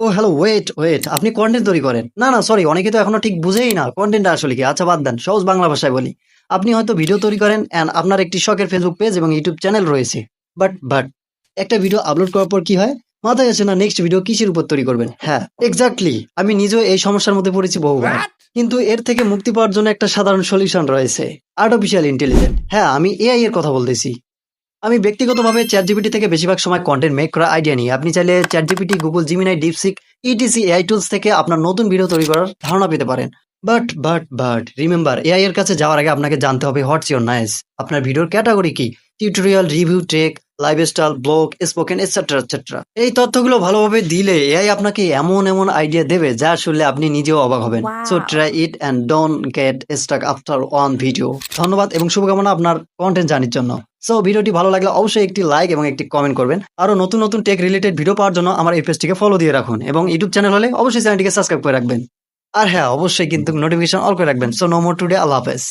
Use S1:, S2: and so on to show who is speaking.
S1: ও hello wait wait আপনি content তৈরি করেন। না না সরি অনেকে তো এখনও ঠিক বুঝেই না কন্টেন্টটা আসলে কি। আচ্ছা বাদ দেন সহজ বাংলা ভাষায় বলি। আপনি হয়তো ভিডিও তৈরি করেন অ্যান্ড আপনার একটি শখের ফেসবুক পেজ এবং ইউটিউব চ্যানেল রয়েছে। বাট বাট একটা ভিডিও আপলোড করার পর কি হয়? মাথায় আসে না নেক্সট ভিডিও কিসের উপর তৈরি করবেন? হ্যাঁ এক্স্যাক্টলি আমি নিজেও এই সমস্যার মধ্যে পড়েছি বহুবার। কিন্তু এর থেকে মুক্তি পাওয়ার জন্য একটা সাধারণ সলিউশন রয়েছে আর্টিফিশিয়াল ইন্টেলিজেন্স হ্যাঁ আমি এআই এর কথা বলতেছি। আমি ব্যক্তিগতভাবে চ্যাট জিপিটি থেকে বেশিরভাগ সময় কন্টেন্ট মেক করার আইডিয়া নিই। আপনি চাইলে chat GPT Google Gemini DeepSeek etc AI tools থেকে আপনার নতুন ভিডিও তৈরি করার ধারণা পেতে পারেন। But but but remember AI এর কাছে যাওয়ার আগে আপনাকে জানতে হবে হোয়াটস ইউর নাইস আপনার ভিডিওর ক্যাটাগরি কি? Tutorial review tech lifestyle blog spoken etcetera etcetera এই তথ্যগুলো ভালোভাবে দিলে এআই আপনাকে এমন এমন আইডিয়া দেবে যা শুনলে আপনি নিজেও অবাক হবেন। So try it and don't get stuck after one video ধন্যবাদ এবং শুভকামনা আপনার কন্টেন্ট জানির জন্য। সো ভিডিওটি ভালো লাগলে অবশ্যই একটি লাইক এবং একটি কমেন্ট করবেন। আরও নতুন নতুন টেক রিলেটেড ভিডিও পাওয়ার জন্য আমার এই পেজটিকে ফলো দিয়ে রাখুন এবং ইউটিউব চ্যানেল হলে অবশ্যই চ্যানেলটিকে সাবস্ক্রাইব করে রাখবেন। আর হ্যাঁ অবশ্যই কিন্তু নোটিফিকেশন অল করে রাখবেন। সো নো মোর টুডে আল্লাহ হাফেজ।